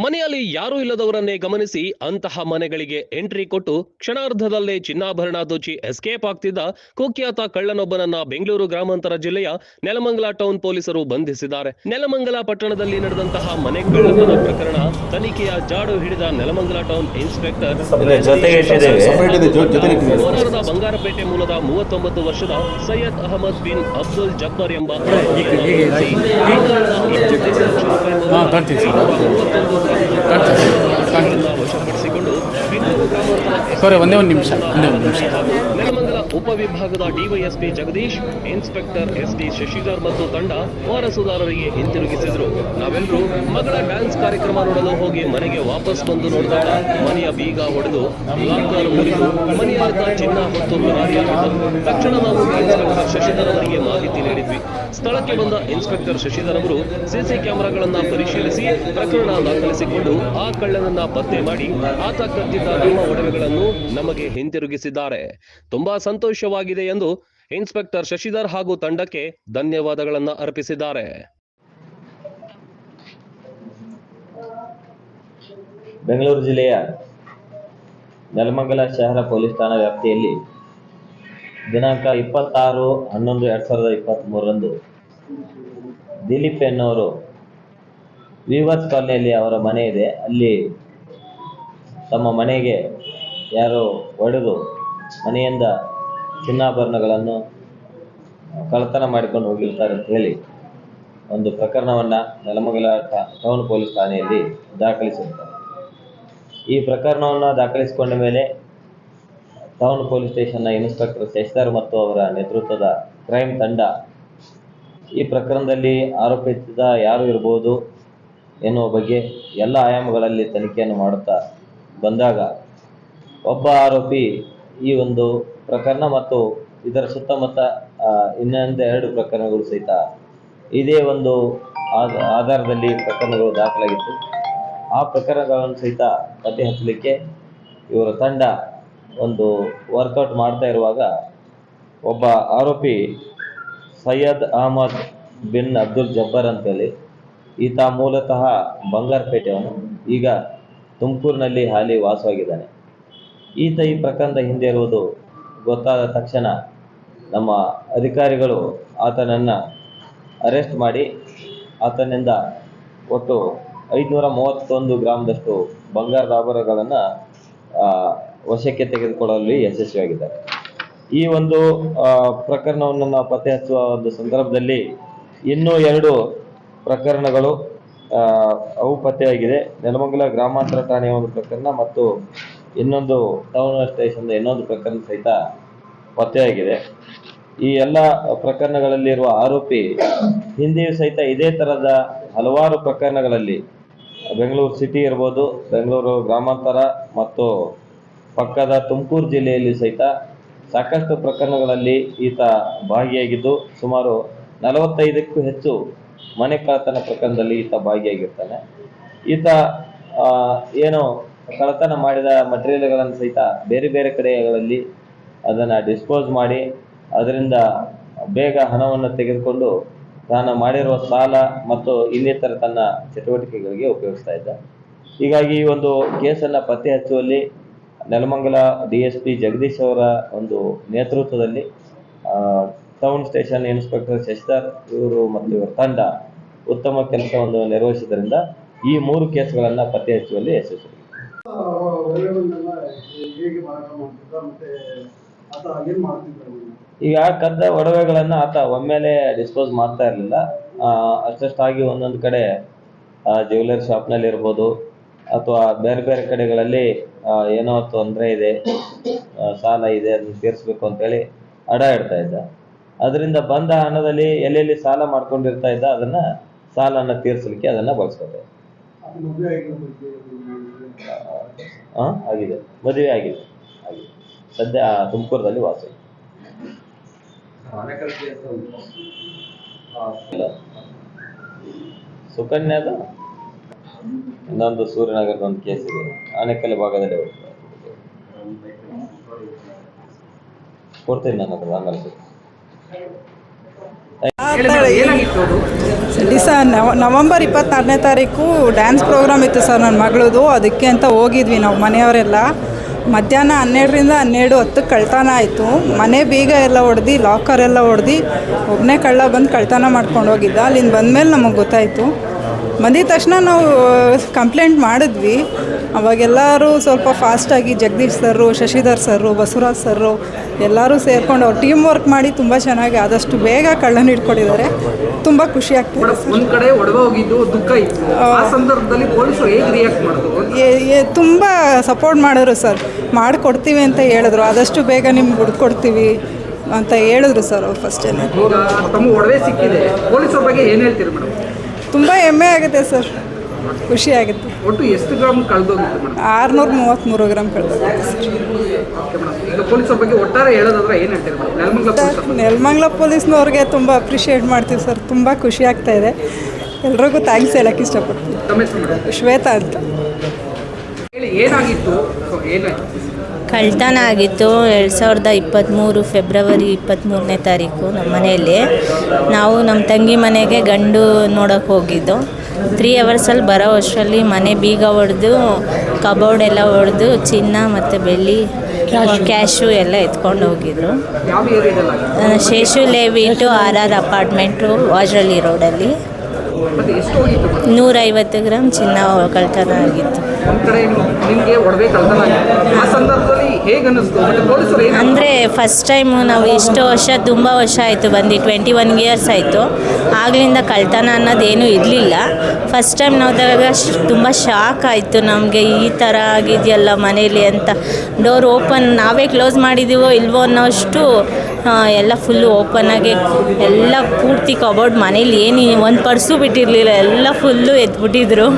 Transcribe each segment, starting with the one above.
ಮನೆಯಲ್ಲಿ ಯಾರೂ ಇಲ್ಲದವರನ್ನೇ ಗಮನಿಸಿ ಅಂತಹ ಮನೆಗಳಿಗೆ ಎಂಟ್ರಿ ಕೊಟ್ಟು ಕ್ಷಣಾರ್ಧದಲ್ಲೇ ಚಿನ್ನಾಭರಣ ದೋಚಿ ಎಸ್ಕೇಪ್ ಆಗ್ತಿದ್ದ ಕುಖ್ಯಾತ ಕಳ್ಳನೊಬ್ಬನನ್ನ ಬೆಂಗಳೂರು ಗ್ರಾಮಾಂತರ ಜಿಲ್ಲೆಯ ನೆಲಮಂಗಲ ಟೌನ್ ಪೊಲೀಸರು ಬಂಧಿಸಿದ್ದಾರೆ ನೆಲಮಂಗಲ ಪಟ್ಟಣದಲ್ಲಿ ನಡೆದಂತಹ ಮನೆ ಕಳ್ಳತನ ಪ್ರಕರಣ ತನಿಖೆಯ ಜಾಡು ಹಿಡಿದ ನೆಲಮಂಗಲ ಟೌನ್ ಇನ್ಸ್ಪೆಕ್ಟರ್. ಕೋಲಾರದ ಬಂಗಾರಪೇಟೆ ಮೂಲದ ಮೂವತ್ತೊಂಬತ್ತು ವರ್ಷದ ಸೈಯದ್ ಅಹಮದ್ ಬಿನ್ ಅಬ್ದುಲ್ ಜಬ್ಬರ್ ಎಂಬ ಕಾಣ್ತೀವಿ ಸರ್ ಕಾಣ್ತೀವಿ ಸರಿ ಒಂದೇ ಒಂದು ನಿಮಿಷ, ಒಂದೇ ಒಂದು ನಿಮಿಷ. ಉಪವಿಭಾಗದ DYSP Jagadish, inspector S D Shashidhar ಮತ್ತು ತಂಡ ವಾರಸುದಾರರಿಗೆ ಹಿಂತಿರುಗಿಸಿದ್ರು. ನಾವೆಲ್ಲರೂ ಮಗಳ ಡ್ಯಾನ್ಸ್ ಕಾರ್ಯಕ್ರಮ ನೋಡಲು ಹೋಗಿ ಮನೆಗೆ ವಾಪಸ್ ಬಂದು ನೋಡಿದಾಗ ಮನೆಯ ಬೀಗ ಹೊಡೆದು ಲಾಕರ್ ಮುರಿದು ಮನೆಯಾದ ಚಿನ್ನ ಮತ್ತು ಪರಾರಿಯಾಗಿದ್ದರು ತಕ್ಷಣ ನಾವು ಶಶಿಧರ್ ಅವರಿಗೆ ಮಾಹಿತಿ ನೀಡಿದ್ವಿ. ಸ್ಥಳಕ್ಕೆ ಬಂದ ಇನ್ಸ್ಪೆಕ್ಟರ್ ಶಶಿಧರ್ ಅವರು ಸಿಸಿ ಕ್ಯಾಮೆರಾಗಳನ್ನ ಪರಿಶೀಲಿಸಿ ಪ್ರಕರಣ ದಾಖಲಿಸಿಕೊಂಡು ಆ ಕಳ್ಳನನ್ನ ಪತ್ತೆ ಮಾಡಿ ಆತ ಕದ್ದಿದ್ದ ನಮ್ಮ ಒಡವೆಗಳನ್ನು ನಮಗೆ ಹಿಂತಿರುಗಿಸಿದ್ದಾರೆ. ತುಂಬಾ ಸಂತೋಷವಾಗಿದೆ ಎಂದು ಇನ್ಸ್ಪೆಕ್ಟರ್ ಶಶಿಧರ್ ಹಾಗೂ ತಂಡಕ್ಕೆ ಧನ್ಯವಾದಗಳನ್ನು ಅರ್ಪಿಸಿದ್ದಾರೆ. ಬೆಂಗಳೂರು ಜಿಲ್ಲೆಯ ನೆಲಮಂಗಲ ಶಹರ ಪೊಲೀಸ್ ಠಾಣಾ ವ್ಯಾಪ್ತಿಯಲ್ಲಿ ದಿನಾಂಕ ಇಪ್ಪತ್ತಾರು ಹನ್ನೊಂದು ಎರಡ್ ಸಾವಿರದ ಇಪ್ಪತ್ತ್ಮೂರರಂದು ದಿಲೀಪ್ ಎನ್ನುವರು ವಿವರ್ಸ್ ಕಾಲನಿಯಲ್ಲಿ ಅವರ ಮನೆ ಇದೆ. ಅಲ್ಲಿ ತಮ್ಮ ಮನೆಗೆ ಯಾರೋ ಒಡೆದು ಮನೆಯಿಂದ ಚಿನ್ನಾಭರಣಗಳನ್ನು ಕಳ್ಳತನ ಮಾಡಿಕೊಂಡು ಹೋಗಿರ್ತಾರೆ ಅಂತ ಹೇಳಿ ಒಂದು ಪ್ರಕರಣವನ್ನು ನೆಲಮಂಗಲ ಟೌನ್ ಪೊಲೀಸ್ ಠಾಣೆಯಲ್ಲಿ ದಾಖಲಿಸಿರ್ತಾರೆ. ಈ ಪ್ರಕರಣವನ್ನು ದಾಖಲಿಸಿಕೊಂಡ ಮೇಲೆ ಟೌನ್ ಪೊಲೀಸ್ ಸ್ಟೇಷನ್ನ ಇನ್ಸ್ಪೆಕ್ಟರ್ ಶಶಿಧರ್ ಮತ್ತು ಅವರ ನೇತೃತ್ವದ ಕ್ರೈಮ್ ತಂಡ ಈ ಪ್ರಕರಣದಲ್ಲಿ ಆರೋಪಿಸಿದ ಯಾರು ಇರ್ಬೋದು ಎನ್ನುವ ಬಗ್ಗೆ ಎಲ್ಲ ಆಯಾಮಗಳಲ್ಲಿ ತನಿಖೆಯನ್ನು ಮಾಡುತ್ತಾ ಬಂದಾಗ ಒಬ್ಬ ಆರೋಪಿ ಈ ಒಂದು ಪ್ರಕರಣ ಮತ್ತು ಇದರ ಸುತ್ತಮುತ್ತ ಇನ್ನೊಂದು ಎರಡು ಪ್ರಕರಣಗಳು ಸಹಿತ ಇದೇ ಒಂದು ಆಧ- ಆಧಾರದಲ್ಲಿ ಪ್ರಕರಣಗಳು ದಾಖಲಾಗಿತ್ತು. ಆ ಪ್ರಕರಣಗಳನ್ನು ಸಹಿತ ಪತ್ತೆ ಹಚ್ಚಲಿಕ್ಕೆ ಇವರ ತಂಡ ಒಂದು ವರ್ಕೌಟ್ ಮಾಡ್ತಾ ಇರುವಾಗ ಒಬ್ಬ ಆರೋಪಿ ಸೈಯದ್ ಅಹಮದ್ ಬಿನ್ ಅಬ್ದುಲ್ ಜಬ್ಬರ್ ಅಂತೇಳಿ, ಈತ ಮೂಲತಃ ಬಂಗಾರಪೇಟೆಯವನು. ಈಗ ತುಮಕೂರಿನಲ್ಲಿ ಹಾಲಿ ವಾಸವಾಗಿದ್ದಾನೆ. ಈತ ಈ ಪ್ರಕರಣದ ಹಿಂದೆ ಇರುವುದು ಗೊತ್ತಾದ ತಕ್ಷಣ ನಮ್ಮ ಅಧಿಕಾರಿಗಳು ಆತನನ್ನು ಅರೆಸ್ಟ್ ಮಾಡಿ ಆತನಿಂದ ಒಟ್ಟು ಐದುನೂರ ಮೂವತ್ತೊಂದು ಗ್ರಾಮದಷ್ಟು ಬಂಗಾರದ ಆಭರಣಗಳನ್ನು ವಶಕ್ಕೆ ತೆಗೆದುಕೊಳ್ಳಲು ಯಶಸ್ವಿಯಾಗಿದ್ದಾರೆ. ಈ ಒಂದು ಪ್ರಕರಣವನ್ನು ನಾವು ಪತ್ತೆ ಹಚ್ಚುವ ಒಂದು ಸಂದರ್ಭದಲ್ಲಿ ಇನ್ನೂ ಎರಡು ಪ್ರಕರಣಗಳು ಅವು ಪತ್ತೆಯಾಗಿದೆ. ನೆಲಮಂಗಲ ಗ್ರಾಮಾಂತರ ಠಾಣೆಯ ಒಂದು ಪ್ರಕರಣ ಮತ್ತು ಇನ್ನೊಂದು ಟೌನ್ ಸ್ಟೇಷನ್ ಇನ್ನೊಂದು ಪ್ರಕರಣ ಸಹಿತ ಪತ್ತೆಯಾಗಿದೆ. ಈ ಎಲ್ಲ ಪ್ರಕರಣಗಳಲ್ಲಿರುವ ಆರೋಪಿ ಹಿಂದೆಯೂ ಸಹಿತ ಇದೇ ಥರದ ಹಲವಾರು ಪ್ರಕರಣಗಳಲ್ಲಿ ಬೆಂಗಳೂರು ಸಿಟಿ ಇರ್ಬೋದು, ಬೆಂಗಳೂರು ಗ್ರಾಮಾಂತರ ಮತ್ತು ಪಕ್ಕದ ತುಮಕೂರು ಜಿಲ್ಲೆಯಲ್ಲಿ ಸಹಿತ ಸಾಕಷ್ಟು ಪ್ರಕರಣಗಳಲ್ಲಿ ಈತ ಭಾಗಿಯಾಗಿದ್ದು ಸುಮಾರು ನಲವತ್ತೈದಕ್ಕೂ ಹೆಚ್ಚು ಮನೆ ಕಳ್ಳತನ ಪ್ರಕರಣದಲ್ಲಿ ಈತ ಭಾಗಿಯಾಗಿರ್ತಾನೆ. ಈತ ಏನು ಕಳ್ಳತನ ಮಾಡಿದ ಮಟೀರಿಯಲ್ಗಳನ್ನು ಸಹಿತ ಬೇರೆ ಬೇರೆ ಕಡೆಗಳಲ್ಲಿ ಅದನ್ನು ಡಿಸ್ಪೋಸ್ ಮಾಡಿ, ಅದರಿಂದ ಬೇಗ ಹಣವನ್ನು ತೆಗೆದುಕೊಂಡು ತಾನು ಮಾಡಿರುವ ಸಾಲ ಮತ್ತು ಇನ್ನಿತರ ತನ್ನ ಚಟುವಟಿಕೆಗಳಿಗೆ ಉಪಯೋಗಿಸ್ತಾ ಇದ್ದ. ಹೀಗಾಗಿ ಈ ಒಂದು ಕೇಸನ್ನು ಪತ್ತೆ ಹಚ್ಚುವಲ್ಲಿ Nelamangala D S P Jagadish ಅವರ ಒಂದು ನೇತೃತ್ವದಲ್ಲಿ ಆ, ಟೌನ್ ಸ್ಟೇಷನ್ ಇನ್ಸ್ಪೆಕ್ಟರ್ ಶಶಿಧರ್ ಇವರು ಮತ್ತು ಇವರ ತಂಡ ಉತ್ತಮ ಕೆಲಸವನ್ನು ನಿರ್ವಹಿಸಿದ್ರಿಂದ ಈ ಮೂರು ಕೇಸ್ಗಳನ್ನು ಪತ್ತೆ ಹಚ್ಚುವಲ್ಲಿ ಯಶಸ್ವಿ. ಈಗ ಕದ್ದ ಒಡವೆಗಳನ್ನು ಆತ ಒಮ್ಮೆಲೆ ಡಿಸ್ಪೋಸ್ ಮಾಡ್ತಾ ಇರಲಿಲ್ಲ. ಅಷ್ಟಷ್ಟಾಗಿ ಒಂದೊಂದು ಕಡೆ ಜ್ಯುವೆಲರಿ ಶಾಪ್ನಲ್ಲಿ ಇರ್ಬೋದು ಅಥವಾ ಬೇರೆ ಬೇರೆ ಕಡೆಗಳಲ್ಲಿ ಏನೋ ತೊಂದರೆ ಇದೆ ಸಾಲ ಇದೆ ಅದನ್ನು ತೀರಿಸ್ಬೇಕು ಅಂತೇಳಿ ಅಡ ಇಡ್ತಾ ಇದ್ದ. ಅದರಿಂದ ಬಂದ ಹಣದಲ್ಲಿ ಎಲ್ಲೆಲ್ಲಿ ಸಾಲ ಮಾಡ್ಕೊಂಡಿರ್ತಾ ಇದ್ದ ಅದನ್ನ ಸಾಲನ ತೀರಿಸಲಿಕ್ಕೆ ಅದನ್ನ ಬಗ್ಗೆ ಆ, ಆಗಿದೆ. ಮದುವೆ ಆಗಿದೆ. ಆಗಿದೆ. ಸದ್ಯ ತುಮಕೂರದಲ್ಲಿ ವಾಸ ಸುಕನ್ಯಾದ ಇನ್ನೊಂದು ಸೂರ್ಯನಗರದ ಒಂದು ಕೇಸ್ ಇದೆ. ಆನೆಕಲ್ ಭಾಗದಲ್ಲಿ ಬರ್ತದೆ. ಕೊಡ್ತೀನಿ ಆಮೇಲೆ ನವ- ನವಂಬರ್ ಇಪ್ಪತ್ನಾಲ್ಕನೇ ತಾರೀಕು ಡ್ಯಾನ್ಸ್ ಪ್ರೋಗ್ರಾಮ್ ಇತ್ತು ಸರ್ ನನ್ನ ಮಗಳದು. ಅದಕ್ಕೆ ಅಂತ ಹೋಗಿದ್ವಿ ನಾವು ಮನೆಯವರೆಲ್ಲ. ಮಧ್ಯಾಹ್ನ ಹನ್ನೆರಡರಿಂದ ಹನ್ನೆರಡು ಹತ್ತು ಕಳ್ತನ ಆಯಿತು. ಮನೆ ಬೀಗ ಎಲ್ಲ ಹೊಡೆದು ಲಾಕರ್ ಎಲ್ಲ ಹೊಡೆದು ಒಬ್ಬನೇ ಕಳ್ಳ ಬಂದು ಕಳ್ತನ ಮಾಡ್ಕೊಂಡು ಹೋಗಿದ್ದ. ಅಲ್ಲಿಂದ ಬಂದಮೇಲೆ ನಮಗೆ ಗೊತ್ತಾಯಿತು. ಬಂದಿದ ತಕ್ಷಣ ನಾವು ಕಂಪ್ಲೇಂಟ್ ಮಾಡಿದ್ವಿ. ಅವಾಗೆಲ್ಲರೂ ಸ್ವಲ್ಪ ಫಾಸ್ಟಾಗಿ Jagadish sir Shashidhar sir Basavaraj sir ಎಲ್ಲರೂ ಸೇರ್ಕೊಂಡು ಅವ್ರು ಟೀಮ್ ವರ್ಕ್ ಮಾಡಿ ತುಂಬ ಚೆನ್ನಾಗಿ ಆದಷ್ಟು ಬೇಗ ಕಳ್ಳನ ಹಿಡ್ಕೊಂಡಿದ್ದಾರೆ. ತುಂಬ ಖುಷಿ ಆಗ್ತಿದೆ. ಒಂದು ಕಡೆ ಹೋಗಿದ್ದು ದುಃಖ ಇತ್ತು. ಆ ಸಂದರ್ಭದಲ್ಲಿ ಪೊಲೀಸರು ಹೇಗೆ ರಿಯಾಕ್ಟ್ ಮಾಡಿದ್ರು? ತುಂಬ ಸಪೋರ್ಟ್ ಮಾಡಿದ್ರು ಸರ್. ಮಾಡಿಕೊಡ್ತೀವಿ ಅಂತ ಹೇಳಿದ್ರು. ಆದಷ್ಟು ಬೇಗ ನಿಮ್ಗೆ ಹುಡ್ಕೊಡ್ತೀವಿ ಅಂತ ಹೇಳಿದ್ರು ಸರ್ ಅವ್ರು ಫಸ್ಟೇ ತಮ್ಮ ಒಡವೆ ಸಿಕ್ಕಿದೆ. ಪೊಲೀಸರ ಬಗ್ಗೆ ಏನು ಹೇಳ್ತೀರಿ ಮೇಡಮ್ ತುಂಬ ಹೆಮ್ಮೆ ಆಗುತ್ತೆ ಸರ್. ಖುಷಿ ಆಗುತ್ತೆ. ಒಟ್ಟು ಎಷ್ಟು ಗ್ರಾಮ್ ಕಳೆದೋಗಿತ್ತು ಮೇಡಮ್? ಆರುನೂರ ಮೂವತ್ತ್ಮೂರು ಗ್ರಾಮ್ ಕಳೆದೋಗುತ್ತೆ ಸರ್. ಓಕೆ ಮೇಡಮ್ ಈಗ ಪೊಲೀಸರ ಬಗ್ಗೆ ಒಟ್ಟಾರೆ ಹೇಳೋದಾದ್ರೆ ಏನ್ ಹೇಳ್ತೀರಿ ಮೇಡಮ್? ನೆಲಮಂಗಲ ಪೊಲೀಸರ ನೆಲಮಂಗ್ಲ ಪೊಲೀಸ್ನವ್ರಿಗೆ ತುಂಬ ಅಪ್ರಿಷಿಯೇಟ್ ಮಾಡ್ತೀವಿ ಸರ್. ತುಂಬ ಖುಷಿ ಆಗ್ತಾ ಇದೆ. ಎಲ್ರಿಗೂ ಥ್ಯಾಂಕ್ಸ್ ಹೇಳಕ್ಕೆ ಇಷ್ಟಪಡ್ತೀನಿ. ತಮ್ಮ ಹೆಸರು ಮೇಡಮ್? ಶ್ವೇತಾ ಅಂತ. ಹೇಳಿ ಏನಾಗಿತ್ತು? ಸೊ ಏನಾಯ್ತು? ಕಳ್ತನ ಆಗಿತ್ತು ಎರಡು ಸಾವಿರದ ಇಪ್ಪತ್ತ್ಮೂರು ಫೆಬ್ರವರಿ ಇಪ್ಪತ್ತ್ಮೂರನೇ ತಾರೀಕು ನಮ್ಮ ಮನೆಯಲ್ಲಿ. ನಾವು ನಮ್ಮ ತಂಗಿ ಮನೆಗೆ ಗಂಡು ನೋಡೋಕೆ ಹೋಗಿದ್ದು. ತ್ರೀ ಅವರ್ಸಲ್ಲಿ ಬರೋ ಅಷ್ಟರಲ್ಲಿ ಮನೆ ಬೀಗ ಹೊಡೆದು ಕಬೋರ್ಡ್ ಎಲ್ಲ ಹೊಡೆದು ಚಿನ್ನ ಮತ್ತು ಬೆಳ್ಳಿ ಕ್ಯಾಶು ಎಲ್ಲ ಎತ್ಕೊಂಡು ಹೋಗಿದ್ರು. ಶೇಷು ಲೇವಿಟು ಆರ್ ಆರ್ ಅಪಾರ್ಟ್ಮೆಂಟು ವಾಜ್ರಳ್ಳಿ ರೋಡಲ್ಲಿ. ನೂರೈವತ್ತು ಗ್ರಾಮ್ ಚಿನ್ನ ಕಳ್ತನ ಆಗಿತ್ತು ಅಂದರೆ ಫಸ್ಟ್ ಟೈಮು ನಾವು ಇಷ್ಟು ವರ್ಷ, ತುಂಬ ವರ್ಷ ಆಯಿತು ಬಂದು ಟ್ವೆಂಟಿ ಒನ್ ಇಯರ್ಸ್ ಆಯಿತು. ಆಗಲಿಂದ ಕಳ್ತನ ಅನ್ನೋದೇನೂ ಇರಲಿಲ್ಲ. ಫಸ್ಟ್ ಟೈಮ್ ನೋಡಿದಾಗ ತುಂಬ ಶಾಕ್ ಆಯಿತು ನಮಗೆ. ಈ ಥರ ಆಗಿದೆಯಲ್ಲ ಮನೇಲಿ ಅಂತ. ಡೋರ್ ಓಪನ್ ನಾವೇ ಕ್ಲೋಸ್ ಮಾಡಿದ್ದೀವೋ ಇಲ್ವೋ ಅನ್ನೋಷ್ಟು ಎಲ್ಲ ಫುಲ್ಲು ಓಪನ್ ಆಗಿ, ಎಲ್ಲ ಪೂರ್ತಿ ಕಬೋರ್ಡ್ ಮನೇಲಿ ಏನು ಒಂದು ಪರ್ಸು ಬಿಟ್ಟಿರಲಿಲ್ಲ. ಎಲ್ಲ ಫುಲ್ಲು ಎದ್ಬಿಟ್ಟಿದ್ರು.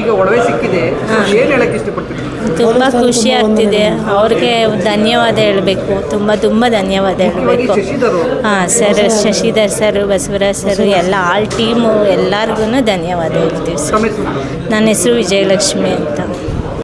ಈಗ ಒಡವೆ ಸಿಕ್ಕಿದೆ. ಏನ್ ಹೇಳಕ್ ಇಷ್ಟಪಡ್ತೀರಿ? ತುಂಬ ಖುಷಿ ಆಗ್ತಿದೆ. ಅವ್ರಿಗೆ ಧನ್ಯವಾದ ಹೇಳಬೇಕು. ತುಂಬ ತುಂಬ ಧನ್ಯವಾದ ಹೇಳಬೇಕು. ಹಾಂ sir Shashidhar sir Basavaraj sir ಎಲ್ಲ ಆಲ್ ಟೀಮು ಎಲ್ಲಾರ್ಗು ಧನ್ಯವಾದ ಹೇಳ್ತೀವಿ ಸರ್. ನನ್ನ ಹೆಸರು ವಿಜಯಲಕ್ಷ್ಮಿ ಅಂತ.